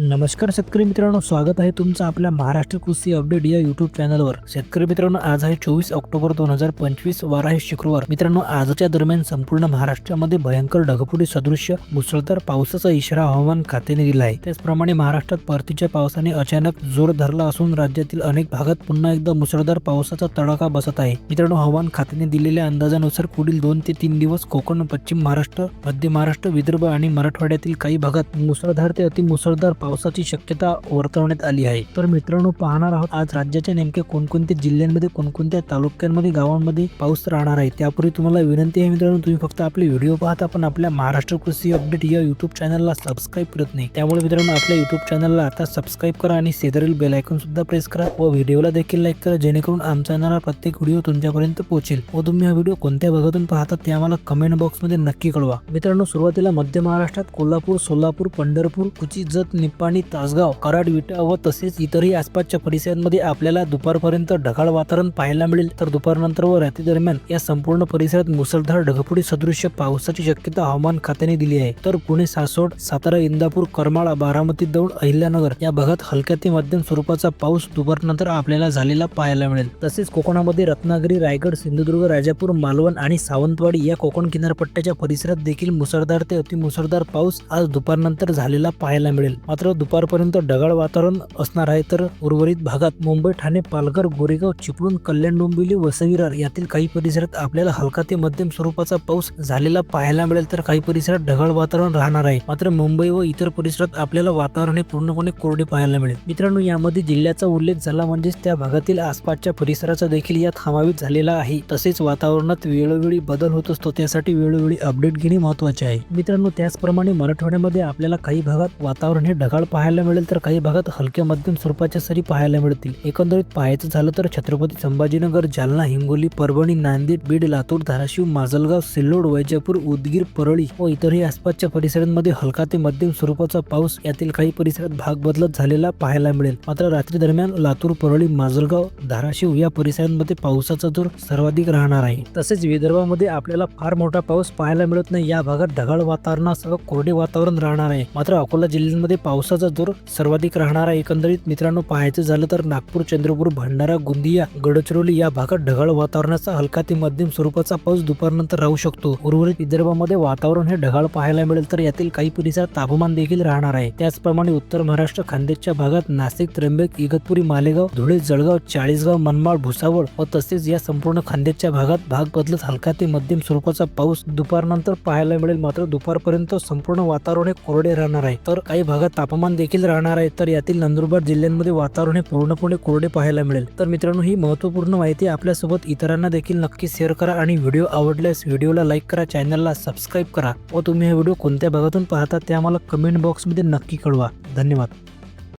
नमस्कार शेतकरी मित्रांनो स्वागत आहे तुमचं आपल्या महाराष्ट्र कृषी अपडेट या युट्यूब चॅनलवर शेतकरी मित्रांनो आज आहे चोवीस ऑक्टोबर दोन हजार पंचवीस वार आहे शुक्रवार. मित्रांनो आजच्या दरम्यान संपूर्ण महाराष्ट्रामध्ये भयंकर ढगफुटी सदृश्य मुसळधार पावसाचा इशारा हवामान खात्याने दिला आहे. त्याचप्रमाणे महाराष्ट्रात परतीच्या पावसाने अचानक जोर धरला असून राज्यातील अनेक भागात पुन्हा एकदा मुसळधार पावसाचा तडाखा बसत आहे. मित्रांनो हवामान खात्याने दिलेल्या अंदाजानुसार पुढील दोन ते तीन दिवस कोकण पश्चिम महाराष्ट्र मध्य महाराष्ट्र विदर्भ आणि मराठवाड्यातील काही भागात मुसळधार ते अतिमुसळधार पावसाची शक्यता वर्तवण्यात आली आहे. तर मित्रांनो पाहणार आहोत आज राज्याच्या नेमक्या कोणकोणत्या जिल्ह्यांमध्ये कोणकोणत्या तालुक्यांमध्ये गावांमध्ये पाऊस राहणार आहे. त्यापूर्वी तुम्हाला विनंती आहे मित्रांनो तुम्ही फक्त आपले व्हिडिओ पाहता पण आपल्या महाराष्ट्र कृषी अपडेट या युट्यूब चॅनलला सबस्क्राईब करत नाही. त्यामुळे मित्रांनो आपल्या युट्यूब चॅनलला आता सबस्क्राईब करा आणि शेजारील बेल आयकॉन सुद्धा प्रेस करा व व्हिडिओला देखील लाईक करा जेणेकरून आमचा येणारा प्रत्येक व्हिडिओ तुमच्यापर्यंत पोहोचेल व तुम्ही हा व्हिडिओ कोणत्या भागातून पाहता ते आम्हाला कमेंट बॉक्समध्ये नक्की कळवा. मित्रांनो सुरुवातीला मध्य महाराष्ट्रात कोल्हापूर सोलापूर पंढरपूर कुची जत निप्पाणी तासगाव कराड विटा व तसेच इतरही आसपासच्या परिसरांमध्ये आपल्याला दुपारपर्यंत ढगाळ वातावरण पाहायला मिळेल. तर दुपारनंतर व रात्री दरम्यान या संपूर्ण परिसरात मुसळधार ढगफुटी सदृश्य पावसाची शक्यता हवामान खात्याने दिली आहे. तर पुणे सासवड सातारा इंदापूर करमाळा बारामती दौंड अहिल्यानगर या भागात हलक्या ते मध्यम स्वरूपाचा पाऊस दुपारनंतर आपल्याला झालेला पाहायला मिळेल. तसेच कोकणामध्ये रत्नागिरी रायगड सिंधुदुर्ग राजापूर मालवण आणि सावंतवाडी या कोकण किनारपट्ट्याच्या परिसरात देखील मुसळधार ते अतिमुसळधार पाऊस आज दुपारनंतर झालेला पाहायला मिळेल. मात्र दुपारपर्यंत ढगाळ वातावरण असणार आहे. तर उर्वरित भागात मुंबई ठाणे पालघर गोरेगाव चिपळूण कल्याण डोंबिवली वसविरार यातील काही परिसरात आपल्याला हलका ते मध्यम स्वरूपाचा पाऊस झालेला पाहायला मिळेल. तर काही परिसरात ढगाळ वातावरण राहणार आहे. मात्र मुंबई व इतर परिसरात आपल्याला वातावरण हे पूर्णपणे कोरडे पाहायला मिळेल. मित्रांनो यामध्ये जिल्ह्याचा उल्लेख झाला म्हणजेच त्या भागातील आसपासच्या परिसराचा देखील यात समावेश झालेला आहे. तसेच वातावरणात वेळोवेळी बदल होत असतो. त्यासाठी वेळोवेळी अपडेट घेणे महत्त्वाचे आहे. मित्रांनो त्याचप्रमाणे मराठवाड्यामध्ये आपल्याला काही भागात वातावरण हे ढगाळ पाहायला मिळेल तर काही भागात हलक्या मध्यम स्वरूपाच्या सरी पाहायला मिळतील. एकंदरीत पाहायचं झालं तर छत्रपती संभाजीनगर जालना हिंगोली परभणी नांदेड बीड लातूर धाराशिव माजलगाव सिल्लोड वैजापूर उदगीर परळी व इतरही आसपासच्या परिसरांमध्ये हलका ते मध्यम स्वरूपाचा पाऊस यातील काही परिसरात भाग बदलत झालेला पाहायला मिळेल. मात्र रात्री दरम्यान लातूर परळी माजलगाव धाराशिव या परिसरांमध्ये पावसाचा जोर सर्वाधिक राहणार आहे. तसेच विदर्भामध्ये आपल्याला फार मोठा पाऊस पाहायला मिळत नाही. या भागात ढगाळ वातावरणासह कोरडे वातावरण राहणार आहे. मात्र अकोला जिल्ह्यांमध्ये पावसाचा जोर सर्वाधिक राहणारा एकंदरीत मित्रांनो पाहायचं झालं तर नागपूर चंद्रपूर भंडारा गोंदिया गडचिरोली या भागात ढगाळ वातावरणाचा हलका ते मध्यम स्वरूपाचा पाऊस दुपारनंतर राहू शकतो. उर्वरित विदर्भामध्ये वातावरण हे ढगाळ पाहायला मिळेल तर यातील काही परिसरात तापमान देखील राहणार आहे. त्याचप्रमाणे उत्तर महाराष्ट्र खानदेशच्या भागात नाशिक त्र्यंबक इगतपुरी मालेगाव धुळे जळगाव चाळीसगाव मनमाड भुसावळ व तसेच या संपूर्ण खानदेशच्या भागात भाग बदलत हलका ते मध्यम स्वरूपाचा पाऊस दुपारनंतर पाहायला मिळेल. मात्र दुपारपर्यंत संपूर्ण वातावरण हे कोरडे राहणार आहे. तर काही भागात तापमान देखील राहणार आहे तर यातील नंदुरबार जिल्ह्यांमध्ये वातावरण हे पूर्णपणे कोरडे पाहायला मिळेल. तर मित्रांनो ही महत्त्वपूर्ण माहिती आपल्यासोबत इतरांना देखील नक्की शेअर करा आणि व्हिडिओ आवडल्यास व्हिडिओला लाईक करा चॅनलला सबस्क्राईब करा व तुम्ही हा व्हिडिओ कोणत्या भागातून पाहता ते आम्हाला कमेंट बॉक्समध्ये नक्की कळवा. धन्यवाद.